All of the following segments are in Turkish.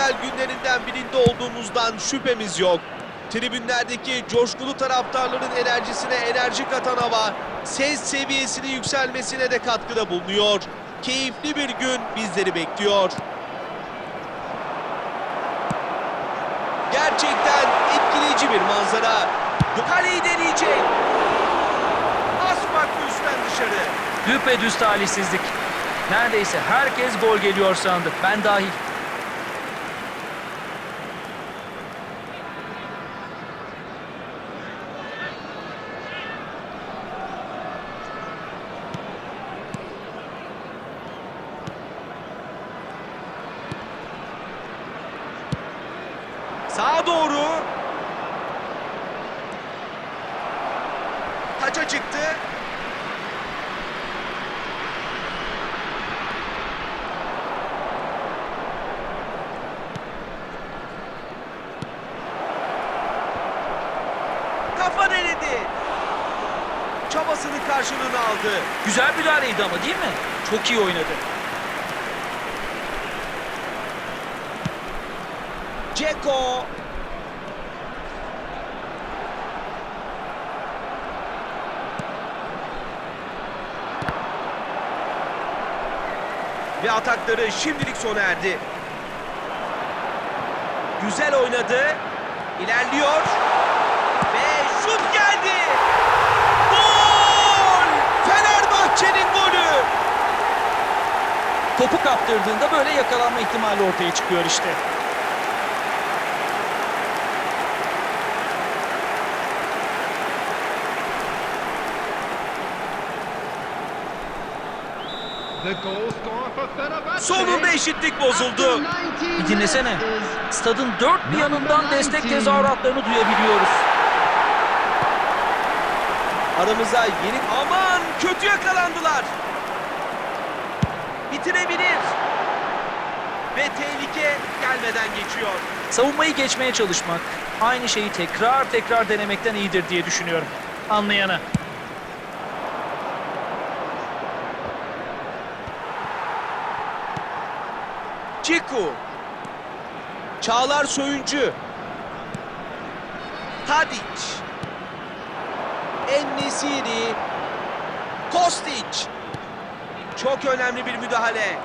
özel günlerinden birinde olduğumuzdan şüphemiz yok. Tribünlerdeki coşkulu taraftarların enerjisine enerji katan hava, ses seviyesinin yükselmesine de katkıda bulunuyor. Keyifli bir gün bizleri bekliyor. Gerçekten etkileyici bir manzara. Kaleyi deneyecek. As farklı üstten dışarı. Düpedüz talihsizlik. Neredeyse herkes gol geliyor sandı. Ben dahil. Doğru. Taça çıktı. Kafa denedi. Çabasının karşılığını aldı. Güzel müdahaleydi ama değil mi? Çok iyi oynadı. Ceko. Ve atakları şimdilik sona erdi. Güzel oynadı. İlerliyor. Ve şut geldi. Gol! Fenerbahçe'nin golü. Topu kaptırdığında böyle yakalanma ihtimali ortaya çıkıyor işte. The goal scorer for Fenerbahçe. Sonunda eşitlik bozuldu. Bir dinlesene. Stadın dört bir yanından destek tezahüratlarını duyabiliyoruz. Aramıza yeni... Aman kötü yakalandılar. Bitirebilir. Ve tehlike gelmeden geçiyor. Savunmayı geçmeye çalışmak, aynı şeyi tekrar tekrar denemekten iyidir diye düşünüyorum. Anlayana. Ciku. Çağlar Söyüncü. Tadic. Ennesiri. Kostic. Çok önemli bir müdahale.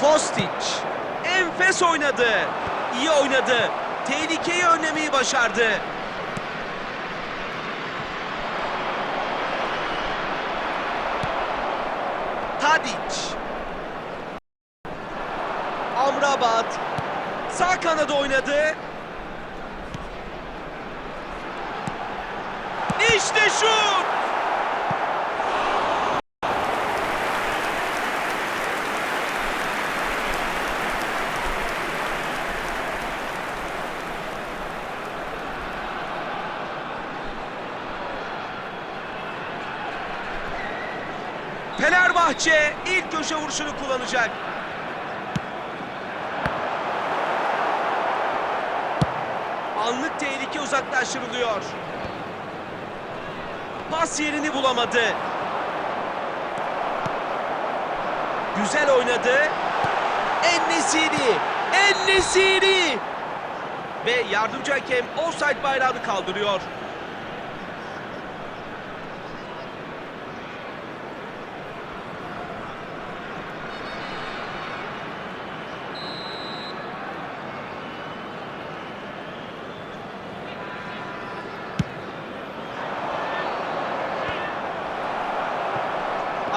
Kostic. Enfes oynadı. İyi oynadı. Tehlikeyi önlemeyi başardı. Tadic. Amrabat. Sağ kanada oynadı. İşte şut. Fenerbahçe ilk köşe vuruşunu kullanacak. Anlık tehlike uzaklaştırılıyor. Pas yerini bulamadı. Güzel oynadı. En-Nesyri. En-Nesyri. Ve yardımcı hakem offside bayrağını kaldırıyor.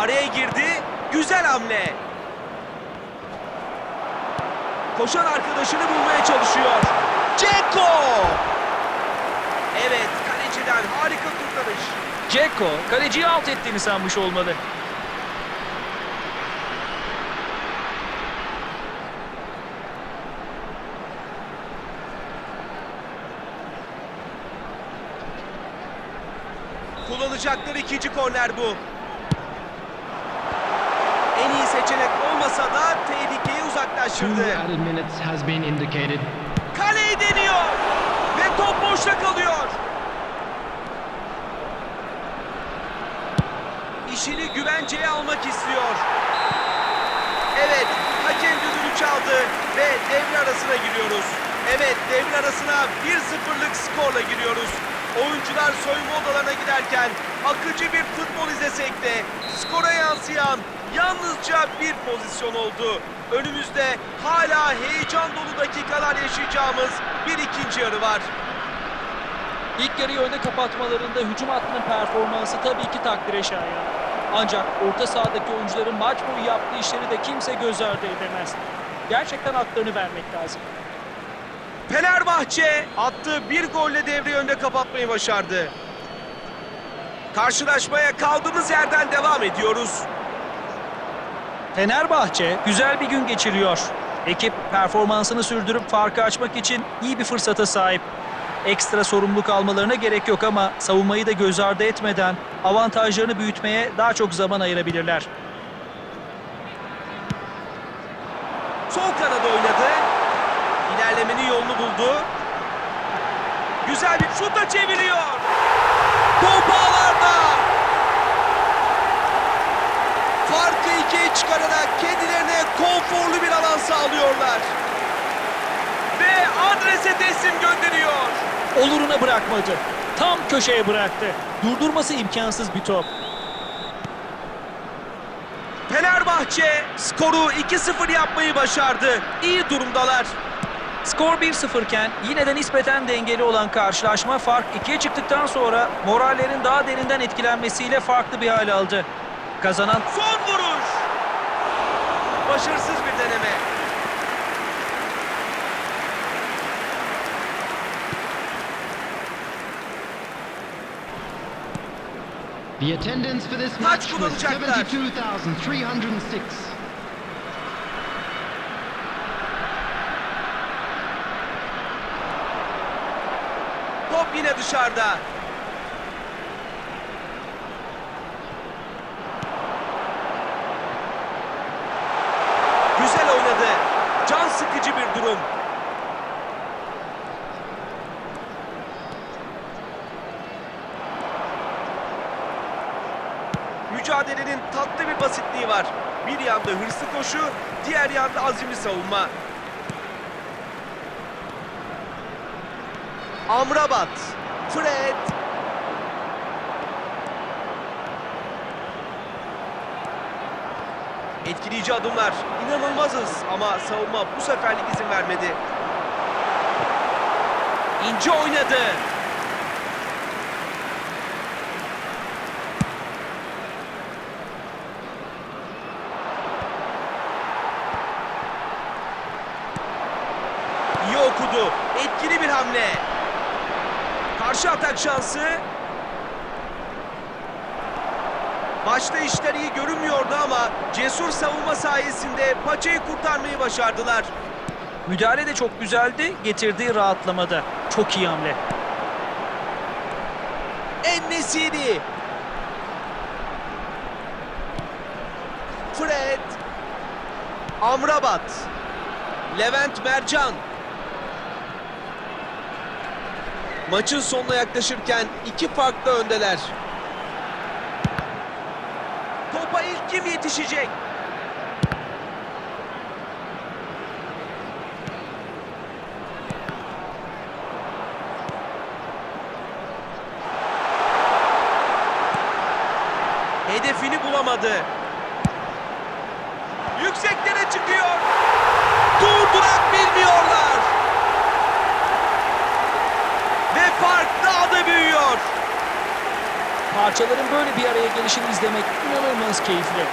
Araya girdi. Güzel hamle. Koşan arkadaşını bulmaya çalışıyor. Ceko! Evet, kaleciden harika kurtarış. Ceko, kaleciyi alt ettiğini sanmış olmalı. Kullanacakları ikinci korner bu seçenek olmasa da tehlikeyi uzaklaştırdı. Kaleyi deniyor ve top boşta kalıyor. İşini güvenceye almak istiyor. Evet, hakem düdüğünü çaldı ve devre arasına giriyoruz. Evet, devre arasına 1-0'lık skorla giriyoruz. Oyuncular soyunma odalarına giderken akıcı bir futbol izlesek de skora yansıyan yalnızca bir pozisyon oldu. Önümüzde hala heyecan dolu dakikalar yaşayacağımız bir ikinci yarı var. İlk yarıyı önde kapatmalarında hücum hattının performansı tabii ki takdire şayan. Ancak orta sahadaki oyuncuların maç boyu yaptığı işleri de kimse göz ardı edemez. Gerçekten haklarını vermek lazım. Fenerbahçe attığı bir golle devreyi önde kapatmayı başardı. Karşılaşmaya kaldığımız yerden devam ediyoruz. Fenerbahçe güzel bir gün geçiriyor. Ekip performansını sürdürüp farkı açmak için iyi bir fırsata sahip. Ekstra sorumluluk almalarına gerek yok ama savunmayı da göz ardı etmeden avantajlarını büyütmeye daha çok zaman ayırabilirler. Sol kanada oynadı. İlerlemenin yolunu buldu. Güzel bir şuta çeviriyor. Top ağlarda. Farkı ikiye çıkararak kendilerine konforlu bir alan sağlıyorlar. Ve adrese teslim gönderiyor. Oluruna bırakmadı. Tam köşeye bıraktı. Durdurması imkansız bir top. Fenerbahçe skoru 2-0 yapmayı başardı. İyi durumdalar. Skor 1-0 iken yine de nispeten dengeli olan karşılaşma fark 2'ye çıktıktan sonra morallerin daha derinden etkilenmesiyle farklı bir hal aldı. Kazanan Son vuruş. Başarısız bir deneme. The attendance for this match was kullanacaklar? 72,306. Top yine dışarıda. Güzel oynadı. Can sıkıcı bir durum. Mücadelenin tatlı bir basitliği var. Bir yanda hırslı koşu, diğer yanda azimli savunma. Amrabat. Fred. Etkileyici adımlar. İnanılmazız ama savunma bu seferlik izin vermedi. İnce oynadı. İyi okudu. Etkili bir hamle. Karşı atak şansı. Maçta işler iyi görünmüyordu ama cesur savunma sayesinde paçayı kurtarmayı başardılar. müdahale de çok güzeldi, getirdiği rahatlamada. Çok iyi hamle. En-Nesyri. Fred. Amrabat. Levent Mercan. Maçın sonuna yaklaşırken iki farklı öndeler. Topa ilk kim yetişecek? Hedefini bulamadı. Yükseklere çıkıyor. Durdurak bilmiyorlar. Ve fark daha büyüyor. Parçaların böyle bir araya gelişini izlemek inanılmaz keyifli.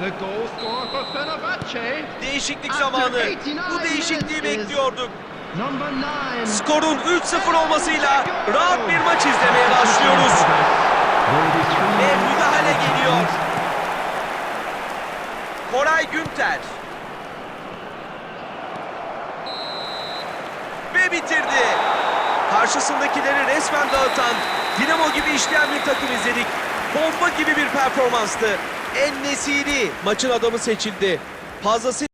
The goal scorer for Fenerbahce, Değişiklik zamanı. 89 Bu değişikliği bekliyorduk. Number 9. Skorun 3-0 olmasıyla rahat bir maç izlemeye başlıyoruz. Ve müdahale geliyor. Koray Günter. Ve bitirdi. Karşısındakileri resmen dağıtan, dinamo gibi işleyen bir takım izledik. Bomba gibi bir performanstı. En Nesiri maçın adamı seçildi. Fazlası